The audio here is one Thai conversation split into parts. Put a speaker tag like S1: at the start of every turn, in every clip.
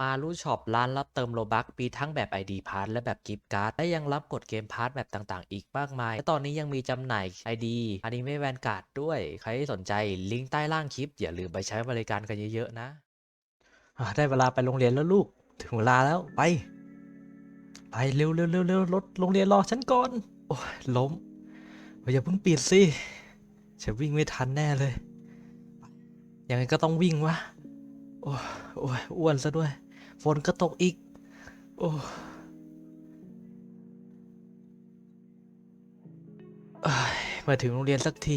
S1: มารูช็อปร้านรับเติมโลบักมีทั้งแบบ ID p a s s และแบบกิฟต์การ์ดและยังรับกดเกมพาร์ทแบบต่างๆ อีกมากมาย และตอนนี้ยังมีจำหน่าย ID อนิเมะแวนการ์ดด้วย ใครที่สนใจลิงก์ใต้ล่างคลิป อย่าลืมไปใช้บริการกันเยอะๆนะได้เวลาไปโรงเรียนแล้วลูก ถึงเวลาแล้วไป ไปเร็วเร็วเร็วเร็วรถโรงเรียนรอฉันก่อนโอ้ยล้มเฮ้ยอย่าเพิ่งปิดสิฉันวิ่งไม่ทันแน่เลยยังไงก็ต้องวิ่งวะโอ้ยอ้วนซะด้วย ฝนก็ตกอีก โอ้ยมาถึงโรงเรียนสักที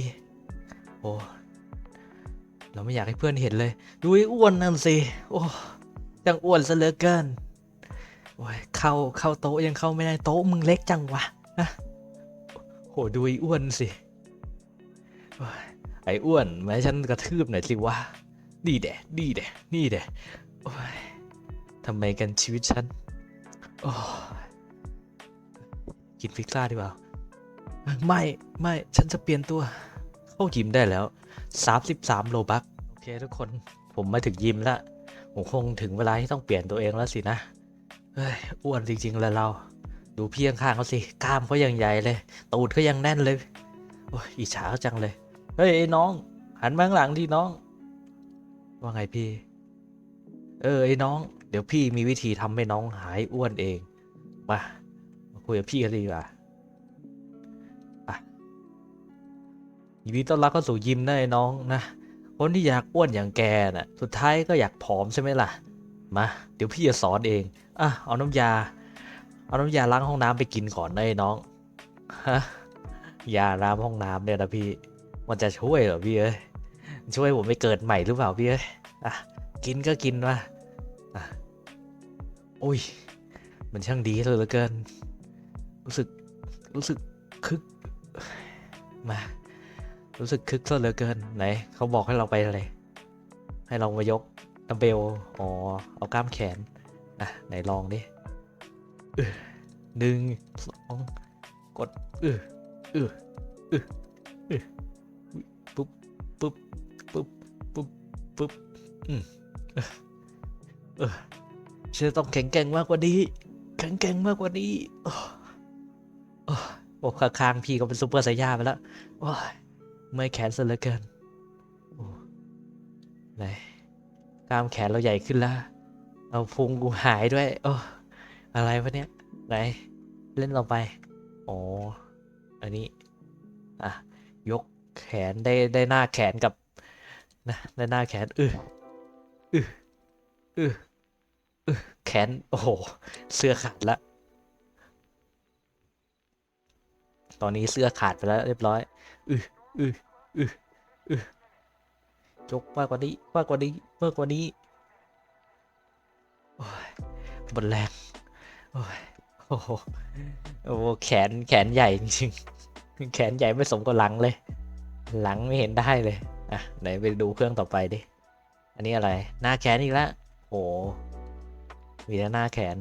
S1: โอ้ เราไม่อยากให้เพื่อนเห็นเลย ดูไอ้อ้วนนั่นสิ โอ้ยังอ้วนซะเหลือเกิน โอ้ย เข้า เข้าโต๊ะยังเข้าไม่ได้โต๊ะมึงเล็กจังวะนะโห ดูไอ้อ้วนสิโอ้ยไอ้อ้วนมาให้ฉันกระทืบหน่อยสิวะนี่แดะนี่แดะนี่แดะโอ้ยำไมกันชีวิตฉัน โอ้กินพิซซ่าดีกว่า ไม่ไม่ฉันจะเปลี่ยนตัว เข้ายิมได้แล้ว 33 โลบักโอเคทุกคนผมมาถึงยิมแล้วผมคงถึงเวลาที่ต้องเปลี่ยนตัวเองแล้วสินะ เฮ้ยอ้วนจริงๆเลยเรา ดูพี่ข้างเขาสิ กล้ามเขายังใหญ่เลย ตูดเขายังแน่นเลยโอ้ยอิจฉาเขาจังเลย เฮ้ยไอ้น้อง หันมาข้างหลังดิน้อง ว่าไงพี่ เออไอ้น้อง เดี๋ยวพี่มีวิธีทำให้น้องหายอ้วนเอง มา มาคุยกับพี่กันดีกว่าอะยินดีต้อนรับเข้าสู่ยิมนะไอ้น้องนะ คนที่อยากอ้วนอย่างแกน่ะ สุดท้ายก็อยากผอมใช่ไหมล่ะ มา เดี๋ยวพี่จะสอนเอง อะ เอาน้ำยา เอาน้ำยาล้างห้องน้ำไปกินก่อนนะไอ้น้อง ฮะ ยาล้างห้องน้ำเนี่ยนะพี่ มันจะช่วยเหรอพี่เอ้ย ช่วยผมไปเกิดใหม่หรือเปล่าพี่เอ้ย อะ กินก็กินว่ะ โอ้ย มันช่างดีเหลือเกิน รู้สึก รู้สึกคึก มา รู้สึกคึกซะเหลือเกิน ไหน เขาบอกให้เราไปอะไร ให้เรามายกดัมเบล อ๋อ เอากล้ามแขน อะ ไหนลองดิเออหนึ่งสองกดเออเออเออเออปุ๊บปุ๊บปุ๊บปุ๊บปุ๊บอืมเออ ฉันจะต้องแข็งแกร่งมากกว่านี้ แข็งแกร่งมากกว่านี้โอ้โอ้ข้างๆพี่ก็เป็นซุปเปอร์ไซย่าไปแล้วโอ้ยเมื่อแขนซะเหลือเกินโอ้ไหนกล้ามแขนเราใหญ่ขึ้นแล้ว เอาพุงกูหายด้วย โอ้อะไรวะเนี่ย ไหน เล่นเราไปอ๋ออันนี้ อะ ยกแขนได้ได้หน้าแขนกับ นะ ได้หน้าแขน อืออืออืออือ แขน โอ้โห เสื้อขาดละ ตอนนี้เสื้อขาดไปแล้วเรียบร้อย อืออืออืออือยกมากกว่านี้มากกว่านี้มากกว่านี้ โอ้ยบนแรง โอ้ยโอ้โหโอ้แขน แขนใหญ่จริงแขนใหญ่ไม่สมกับหลังเลย หลังไม่เห็นได้เลย อะ ไหนไปดูเครื่องต่อไปดิ อันนี้อะไร หน้าแขนอีกแล้วโอ้ มีแต่หน้าแขน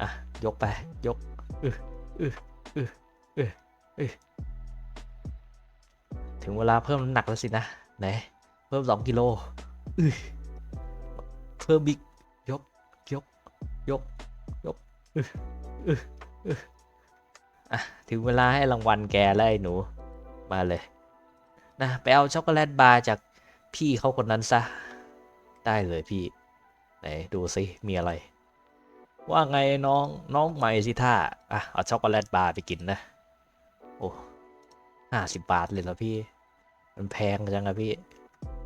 S1: อะ ยกไป ยกอืออืออืออืออือถึงเวลาเพิ่มน้ำหนักแล้วสินะ ไหน เพิ่มสองกิโลอือเพิ่มอีกยก ยก ยก ยกอึอึอึอะ ถึงเวลาให้รางวัลแกแล้วไอ้หนู มาเลย นะ ไปเอาช็อกโกแลตบาร์จากพี่เขาคนนั้นซะ ได้เลยพี่ ไหนดูสิมีอะไร ว่าไงน้องน้องใหม่สิท่าอะเอาช็อกโกแลตบาร์ไปกินนะ โอ้ห้าสิบบาทเลยเหรอพี่ มันแพงจังอะพี่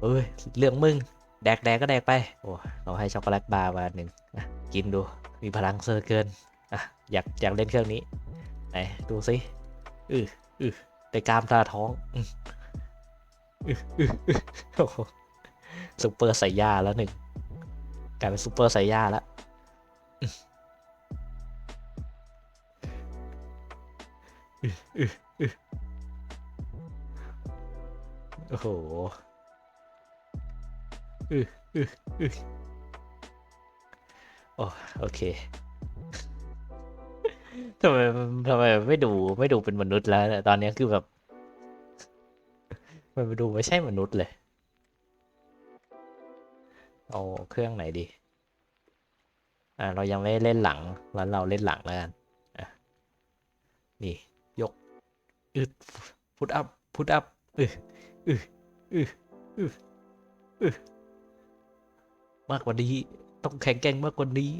S1: เอ้ยเรื่องมึงแดกแดกก็แดกไป โอ้เราให้ช็อกโกแลตบาร์มาหนึ่งอะกินดู มีพลังเซอร์เกินอะอยากอยากเล่นเครื่องนี้ ไหนดูสิอืออือได้กามตาท้องอืออืออือออโอ้โหซูเปอร์ไซย่าแล้วหนึ่ง กลายเป็นซูเปอร์ไซย่าแล้วโอ้โหอืออืออือโอ้โอเคทำไมทำไมไม่ดูไม่ดูเป็นมนุษย์แล้วตอนนี้คือแบบ มันดูไม่ใช่มนุษย์เลย เอาเครื่องไหนดี อ่า เรายังไม่เล่นหลัง แล้วเราเล่นหลังแล้วกันอะนี่ ยก อึดพุทอัพ พุทอัพอืออืออืออืออือมากกว่านี้ ต้องแข็งแกร่งมากกว่านี้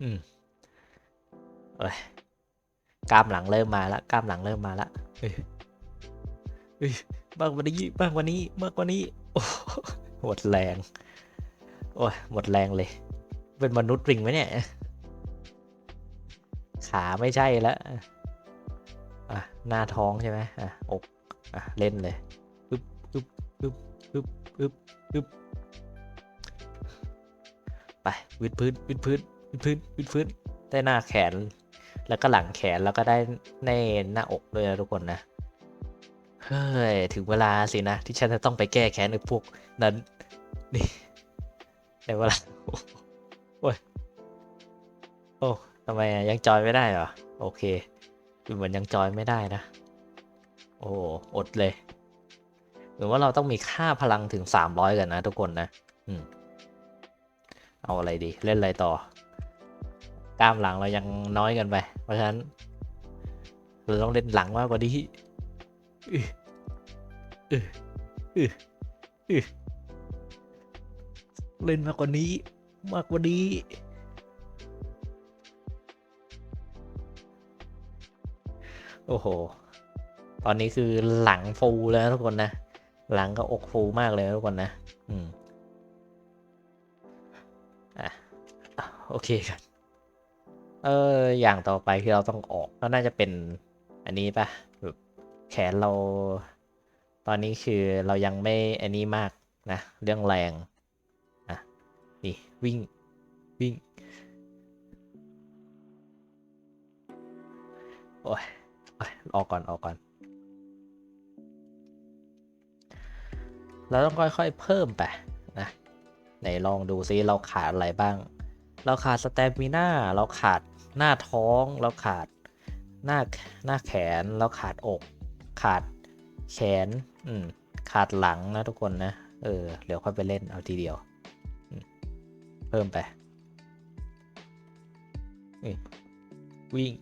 S1: อืมเอ้ยกล้ามหลังเริ่มมาล้วกล้ามหลังเริ่มมาล้วเอ้ยเอ้ย มากกว่านี้มากกว่านี้มากกว่านี้โอ้โหหมดแรง โอ้ยหมดแรงเลย เป็นมนุษย์ริงไหมเนี่ย ขาไม่ใช่แล้วอะหน้าท้องใช่ไหมอะอกอะเล่นเลยปึ๊บปึ๊บปึ๊บปึ๊บปึ๊บปึ๊บไปวิดพื้นวิดพื้นวิดพื้นวิดพื้นได้หน้าแขน แล้วก็หลังแขนแล้วก็ได้ในหน้าอกด้วยนะทุกคนนะ เฮ้ย ถึงเวลาสินะ ที่ฉันจะต้องไปแก้แค้นไอ้พวกนั้น นี่ได้เวลาโอ้ยโอ้ทำไมยังจอยไม่ได้เหรอ โอเคดูเหมือนยังจอยไม่ได้นะ โอ้อดเลยเหมือนว่าเราต้องมีค่าพลังถึงสามร้อยกันนะ ทุกคนนะ อืม เอาอะไรดี เล่นอะไรต่อกล้ามหลังเรายังน้อยกันไป เพราะฉะนั้นเราต้องเล่นหลังมากกว่านี้ เล่นมากกว่านี้ มากกว่านี้ โอ้โห ตอนนี้คือหลังฟูแล้วทุกคนนะ หลังก็อกฟูมากเลยทุกคนนะ อืม อะ โอเคกันเออ อย่างต่อไปที่เราต้องออกก็น่าจะเป็นอันนี้ปะ แขนเรา ตอนนี้คือเรายังไม่อันนี้มากนะ เรื่องแรงอะนี่วิ่งวิ่งโอ้ยโอ้ยออกก่อนออกก่อน เราต้องค่อยๆเพิ่มไปนะไหนลองดูซิเราขาดอะไรบ้าง เราขาดสเตมิน่าเราขาดหน้าท้อง เราขาดหน้าหน้าแขน เราขาดอก ขาดแขนอืมขาดหลังนะทุกคนนะ เออเดี๋ยวค่อยไปเล่นเอาทีเดียว เพิ่มไปวิ่ง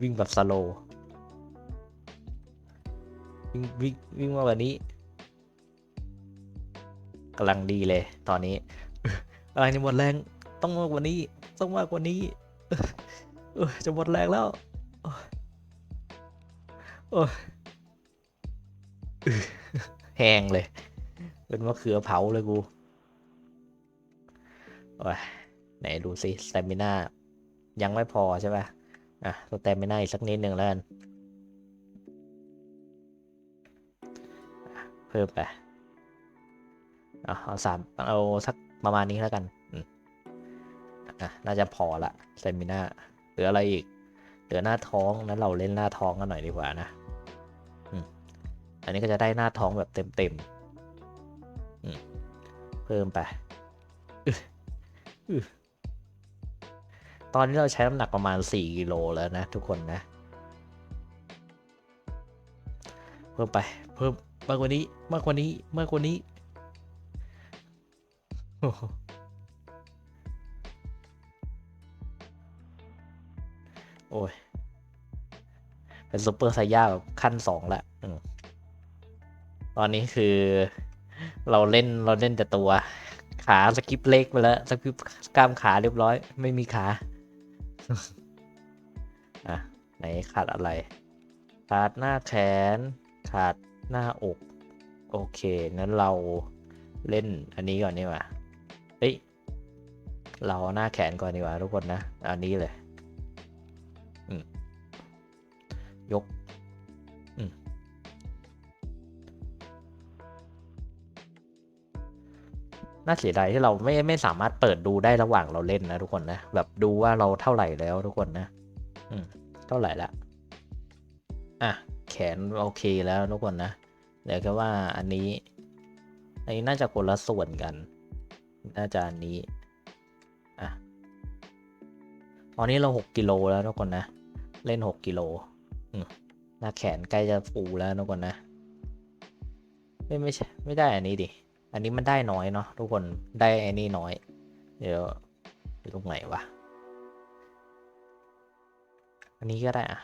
S1: วิ่งแบบสโลว์วิ่งวิ่งวิ่งมาแบบนี้กำลังดีเลย ตอนนี้กำลังจะหมดแรงต้องมากกว่านี้ต้องมากกว่านี้ เออจะหมดแรงแล้วโอ้ยแห้งเลย เป็นมะเขือเผาเลยกู โอ้ย ไหนดูสิสเตมิน่ายังไม่พอใช่ป่ะ อะสเตมิน่าอีกสักนิดหนึ่งแล้วกันเพิ่มไป เอาเอาสามเอาสักประมาณนี้แล้วกัน อะ น่าจะพอละสเตมิน่า หลืออะไรอีกเหลือหน้าท้องนั้นเราเล่นหน้าท้องกันหน่อยดีกว่านะอันนี้ก็จะได้หน้าท้องแบบเต็มเต็มๆเพิ่มไป ตอนนี้เราใช้น้ำหนักประมาณ 4 กิโลแล้วนะทุกคนนะ เพิ่มไป เพิ่มมากกว่านี้ มากกว่านี้ มากกว่านี้ โอ้ย เป็นซูเปอร์ไซย่าแบบขั้นสองละตอนนี้คือเราเล่นเราเล่นแต่ตัว ขาสกิปเล็กไปแล้วสกิปกล้ามขาเรียบร้อย ไม่มีขา อะ ไหนขาดอะไร ขาดหน้าแขน ขาดหน้าอก โอเค นั้นเราเล่นอันนี้ก่อนดีกว่า เฮ้ย เราหน้าแขนก่อนดีกว่าทุกคนนะ อันนี้เลย ยกน่าเสียดายที่เราไม่ไม่สามารถเปิดดูได้ระหว่างเราเล่นนะทุกคนนะแบบดูว่าเราเท่าไหร่แล้วทุกคนนะ อืม เท่าไหร่ละอะแขนโอเคแล้วทุกคนนะเดี๋ยวแค่ว่าอันนี้อันนี้น่าจะคนละส่วนกัน น่าจะอันนี้อะตอนนี้เราหกกิโลแล้วทุกคนนะ เล่นหกกิโลอ หน้าแขนใกล้จะฟูแล้วทุกคนนะ ไม่ไม่ใช่ ไม่ได้อันนี้ดิ อันนี้มันได้น้อยเนาะทุกคน ได้อันนี้น้อย เดี๋ยวอยู่ตรงไหนวะ อันนี้ก็ได้อะ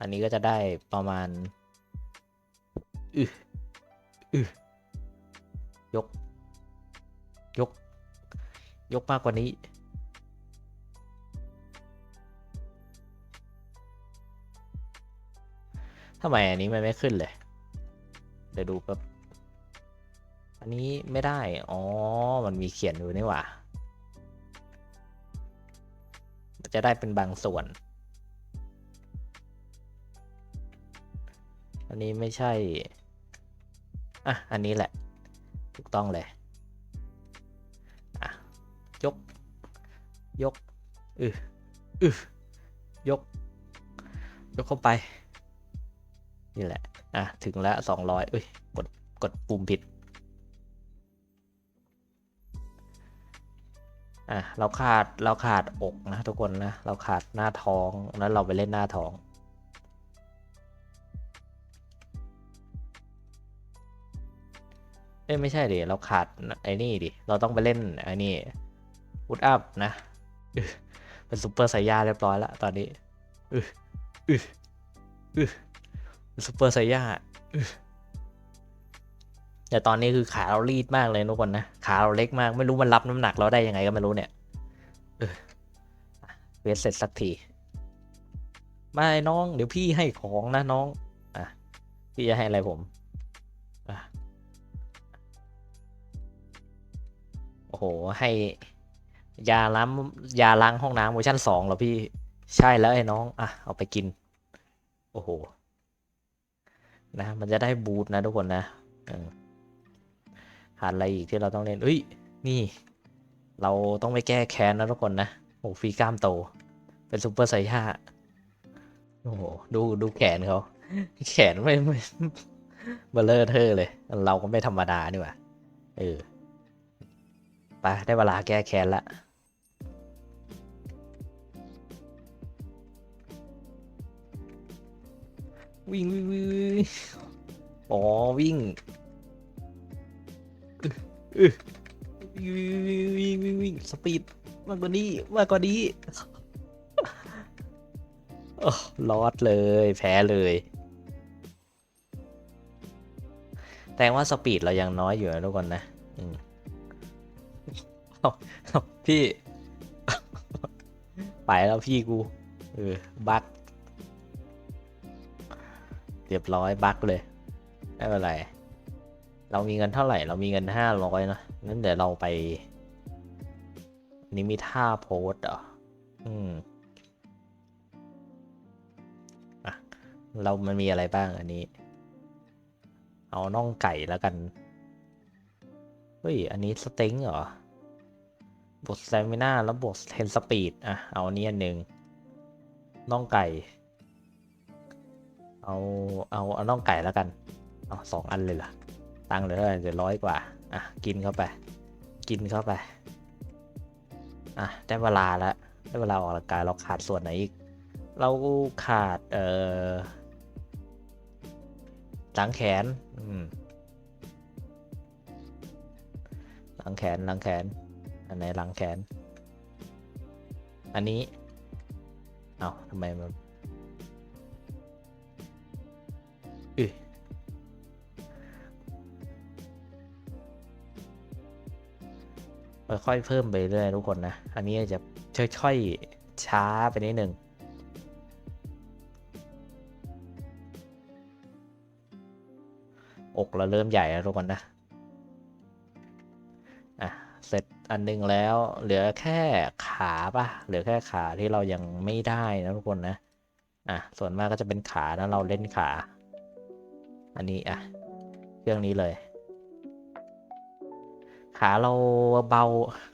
S1: อันนี้ก็จะได้ประมาณอืออือยก ยก ยกมากกว่านี้ ทำไมอันนี้มันไม่ขึ้นเลยเดี๋ยวดูแป๊บอันนี้ไม่ได้ อ๋อ มันมีเขียนอยู่นี่หว่าจะได้เป็นบางส่วน อันนี้ไม่ใช่ อะ อันนี้แหละ ถูกต้องเลย อะ ยก ยก อืออือยก ยกเข้าไป นี่แหละ อะ ถึงล้วสองร้อยเอ้ย กด กดปุ่มผิด อะ เราขาด เราขาดอกนะทุกคนนะ เราขาดหน้าท้องแล้วเราไปเล่นหน้าท้อง เอ้ย ไม่ใช่ดิ เราขาดไอ้นี่ดิ เราต้องไปเล่นไอ้นี่อุดอัพนะ เป็นซุปเปอร์ไซย่าเรียบร้อยแล้วตอนนี้ อืออืออือ ซุปเปอร์ไซย่าแต่ตอนนี้คือขาเรารีดมากเลยทุกคนนะ ขาเราเล็กมาก ไม่รู้มันรับน้ำหนักเราได้ยังไงก็ไม่รู้เนี่ยเวทเสร็จสักทีไม่น้อง เดี๋ยวพี่ให้ของนะน้อง อะ พี่จะให้อะไรผมอะโอ้โห ให้ ยาล้างยาล้างห้องน้ำเวอร์ชันสองเหรอพี่ ใช่แล้วไอ้น้อง อะ เอาไปกิน โอ้โห นะ มันจะได้บูทนะทุกคนนะหาอะไรอีกที่เราต้องเล่นเอ้ย นี่ เราต้องไปแก้แค้นนะทุกคนนะโอ้ฟีกล้ามโต เป็นซูเปอร์ไซย่าโอ้โห ดูดูแขนเขา แขนไม่ไม่เบลเลอร์เทอเลย เราก็ไม่ธรรมดานี่หว่า เออ ไปได้เวลาแก้แค้นละ วิ่งวิ่งวิ่งวิ่งอ๋อวิ่งอึอึวิ่งวิ่งวิ่งวิ่งสปีดมากกว่านี้มากกว่านี้โอ้ลอดเลยแพ้เลย แต่ว่าสปีดเรายังน้อยอยู่นะทุกคนนะอืมเอาเอาพี่ ไปแล้วพี่กู เออ บัก เรียบร้อยบักเลยไม่เป็นไร เรามีเงินเท่าไหร่ เรามีเงินห้าร้อยนะงั้นเดี๋ยวเราไปนนี้มีท่าโพสเหรออืมอะเรามันมีอะไรบ้างอันนี้ เอาน่องไก่แล้วกัน เฮ้ย อันนี้สเต็งเหรอบวกสเตมิน่าแล้วบวกเทนสปีดอะ เอาอันนี้อันหนึ่งน่องไก่ เอาเอาเอาน่องไก่แล้วกันเอาสองอันเลยล่ะตังเหลือเดี๋ยวร้อยกว่าอะกินเข้าไป กินเข้าไปอะได้เวลาแล้วได้เวลาออกกำลังกายเราขาดส่วนไหนอีก เราขาดเอ่อหลังแขนอืมหลังแขนหลังแขนอันไหนหลังแขน อันนี้เอาทำไมมัน ค่อยๆเพิ่มไปเรื่อยทุกคนนะ อันนี้จะค่อยๆช้าไปนิดหนึ่งอกเราเริ่มใหญ่แล้วทุกคนนะ อะ เสร็จอันหนึงแล้ว เหลือแค่ขาปะเหลือแค่ขาที่เรายังไม่ได้นะทุกคนนะ อะ ส่วนมากก็จะเป็นขานะเราเล่นขา อันนี้อะ เครื่องนี้เลย ขาเราเบา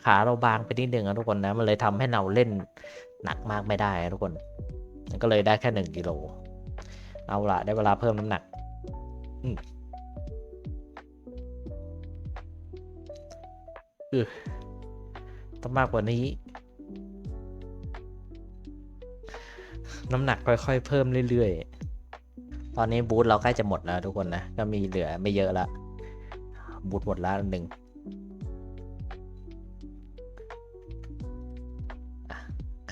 S1: ขาเราบางไปนิดนึงนะทุกคนนะ มันเลยทำให้เราเล่นหนักมากไม่ได้ทุกคนมันก็เลยได้แค่หนึ่งกิโลเอาละได้เวลาเพิ่มน้ำหนักอือต้องมากกว่านี้ น้ำหนักค่อยๆ เพิ่มเรื่อยๆ ตอนนี้บูธเราใกล้จะหมดแล้วทุกคนนะ ก็มีเหลือไม่เยอะละบูธหมดแล้วหนึ่ง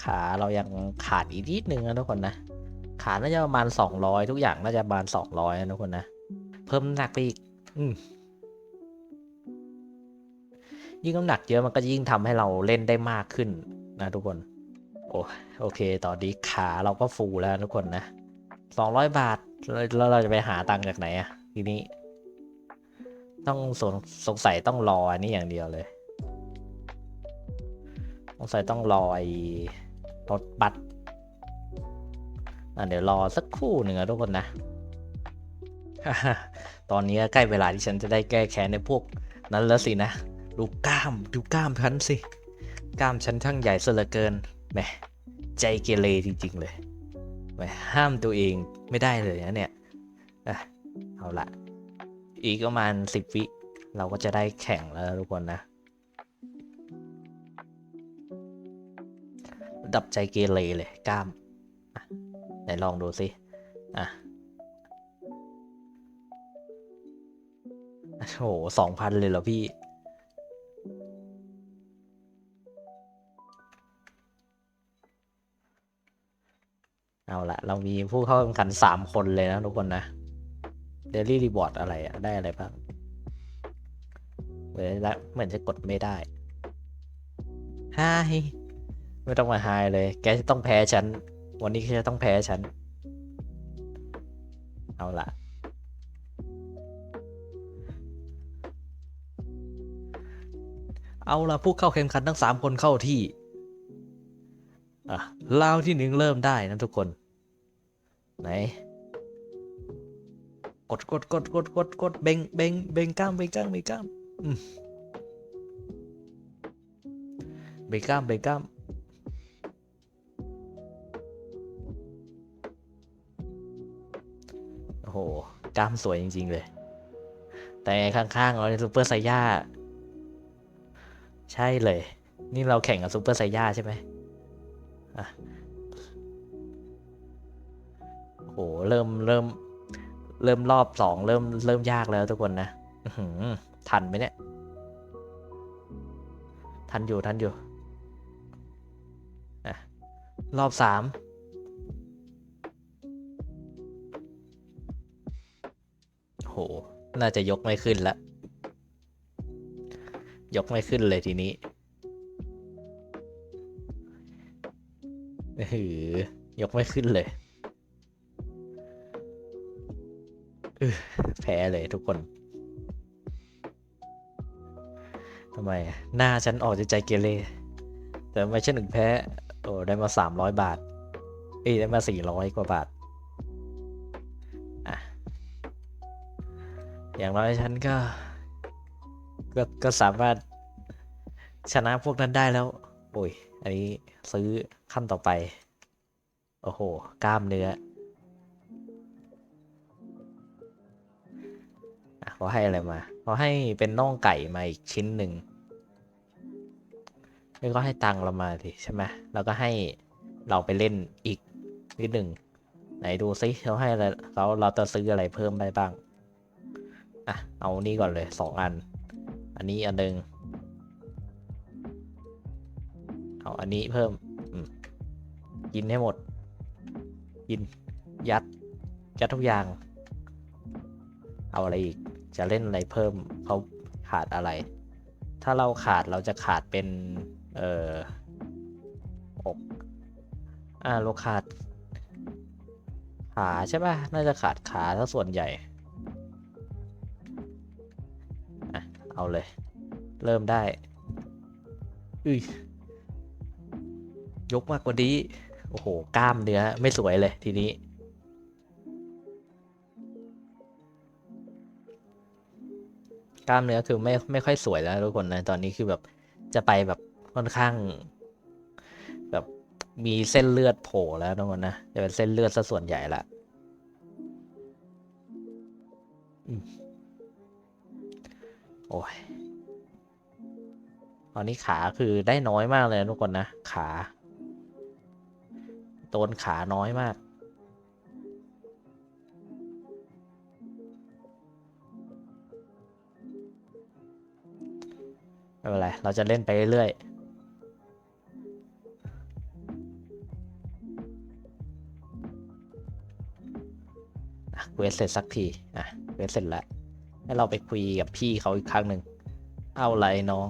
S1: ขาเรายังขาดอีกนิดนึงนะทุกคนนะ ขาน่าจะประมาณสองร้อยทุกอย่างน่าจะประมาณสองร้อยนะทุกคนนะ เพิ่มหนักไปอีก อืยิ่งน้ำหนักเยอะมันก็ยิ่งทำให้เราเล่นได้มากขึ้นนะทุกคน โอ้โอเค ตอนนี้ขาเราก็ฟูแล้วทุกคนนะสองร้อยบาทแล้วเราจะไปหาตังค์จากไหนอะทีนี้ ต้องสงสงสัยต้องรออันนี้อย่างเดียวเลย สงสัยต้องรอไอ รถบัสอะเดี๋ยวรอสักครู่หนึ่งนะทุกคนนะ ตอนนี้ใกล้เวลาที่ฉันจะได้แก้แค้นในพวกนั้นแล้วสินะ ดูกล้าม ดูกล้ามฉันสิ กล้ามฉันช่างใหญ่เสลือเกิน แหม ใจเกเรจริง ๆ เลย แหม ห้ามตัวเองไม่ได้เลยนะเนี่ยเอาละอีกประมาณสิบวิ เราก็จะได้แข่งแล้วทุกคนนะ ดับใจเกเรเลยกล้ามไหนลองดูสิอะโอ้โหสองพันเลยเหรอพี่ เอาละเรามีผู้เข้าแข่งขันสามคนเลยนะทุกคนนะเดลี่รีบอร์ดอะไรอะได้อะไรบ้างเหมือนเหมือนจะกดไม่ได้ไฮ ไม่ต้องมาไฮเลย แกจะต้องแพ้ฉัน วันนี้แกจะต้องแพ้ฉัน เอาละเอาละผู้เข้าแข่งขันทั้งสามคนเข้าที่อะราวที่หนึ่งเริ่มได้นะทุกคน ไหน กดกดกดกดกดกดเบงเบงเบงกล้ามเบงกล้ามเบงกล้ามอืมเบงกล้ามเบงกล้าม โอ้โหกล้ามสวยจริง ๆ เลย แต่ข้างๆเราในซูเปอร์ไซย่า ใช่เลย นี่เราแข่งกับซูเปอร์ไซย่าใช่ไหมอะโหเริ่มเริ่ม เริ่มรอบสองเริ่มเริ่มยากแล้วทุกคนนะหือทันไหมเนี่ย ทันอยู่ทันอยู่อะรอบสาม โห น่าจะยกไม่ขึ้นละ ยกไม่ขึ้นเลยทีนี้หือยกไม่ขึ้นเลยแพ้เลยทุกคนทำไม หน้าฉันออกจะใจเกเรแต่ทำไม่ฉันถึงแพ้ โอ้ ได้มาสามร้อยบาท เอ้ย ได้มาสี่ร้อยกว่าบาท อย่างน้อยฉันก็ก็ ก็สามารถชนะพวกนั้นได้แล้ว โอ้ย อันนี้ซื้อขั้นต่อไป โอ้โห กล้ามเนื้ออะเขาให้อะไรมาเขาให้เป็นน่องไก่มาอีกชิ้นหนึ่งแล้วก็ให้ตังเรามาสิใช่ไหมแล้วก็ให้เราไปเล่นอีกนิดหนึ่งไหนดูซิเขาให้อะไรเราเราจะซื้ออะไรเพิ่มไปบ้าง อะ เอานี่ก่อนเลยสองอัน อันนี้อันหนึ่งเอาอันนี้เพิ่มกินให้หมด กิน ยัด ยัดทุกอย่าง เอาอะไรอีก จะเล่นอะไรเพิ่มเขาขาดอะไร ถ้าเราขาดเราจะขาดเป็น เอ่ออกอ่าเราขาด ขาใช่ป่ะ น่าจะขาดขาถ้าส่วนใหญ่ เอาเลย เริ่มได้อุ้ยยกมากกว่านี้ โอ้โห กล้ามเนื้อไม่สวยเลยทีนี้ กล้ามเนื้อคือไม่ไม่ค่อยสวยแล้วทุกคนนะ ตอนนี้คือแบบจะไปแบบค่อนข้าง แบบมีเส้นเลือดโผล่แล้วทุกคนนะ จะเป็นเส้นเลือดซะส่วนใหญ่ละ อ้ยตอนนี้ขาคือได้น้อยมากเลยทุกคนนะ ขาโดนขาน้อยมาก ไม่เป็นไร เราจะเล่นไปเรื่อยเวสเสร็จสักที อะ เวสเสร็จแล้ว ให้เราไปคุยกับพี่เขาอีกครั้งหนึ่งเอาไรน้อง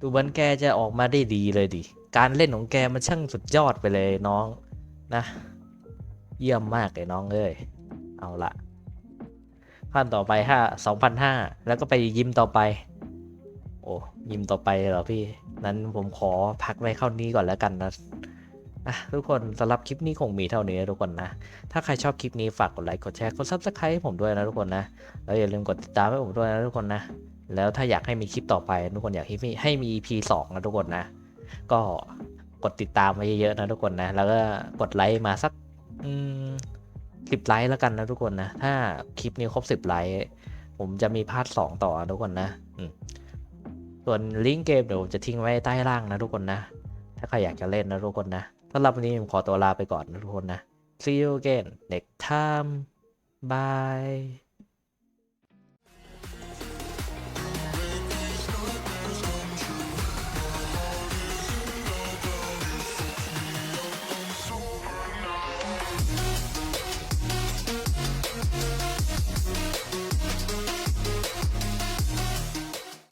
S1: ดูเหมือนแกจะออกมาได้ดีเลยดิ การเล่นของแกมันช่างสุดยอดไปเลยน้องนะ เยี่ยมมากเลยน้องเอ้ย เอาละขั้นต่อไปห้าสองพันห้าแล้วก็ไปยิมต่อไป โอ้ยิมต่อไปเหรอพี่ นั้นผมขอพักไว้เข้านี้ก่อนแล้วกันนะ่ะทุกคนสำหรับคลิปนี้คงมีเท่านี้นะทุกคนนะ ถ้าใครชอบคลิปนี้ฝากกดไลค์กดแชร์กดซับสไครต์ให้ผมด้วยนะทุกคนนะแล้วอย่าลืมกดติดตามให้ผมด้วยนะทุกคนนะ แล้วถ้าอยากให้มีคลิปต่อไปทุกคนอยากให้มีให้มี EP สองนะทุกคนนะ ก็กดติดตามไว้เยอะๆนะทุกคนนะ แล้วก็กดไลค์มาสักสิบไลค์แล้วกันนะทุกคนนะ ถ้าคลิปนี้ครบสิบไลค์ผมจะมีพาร์ทสองต่อทุกคนนะส่วนลิงก์เกมเดี๋ยวผมจะทิ้งไว้ใต้ล่างนะทุกคนนะ ถ้าใครอยากจะเล่นนะทุกคนนะ สำหรับวันนี้ผมขอตัวลาไปก่อนนะทุกคนนะ see you again next time bye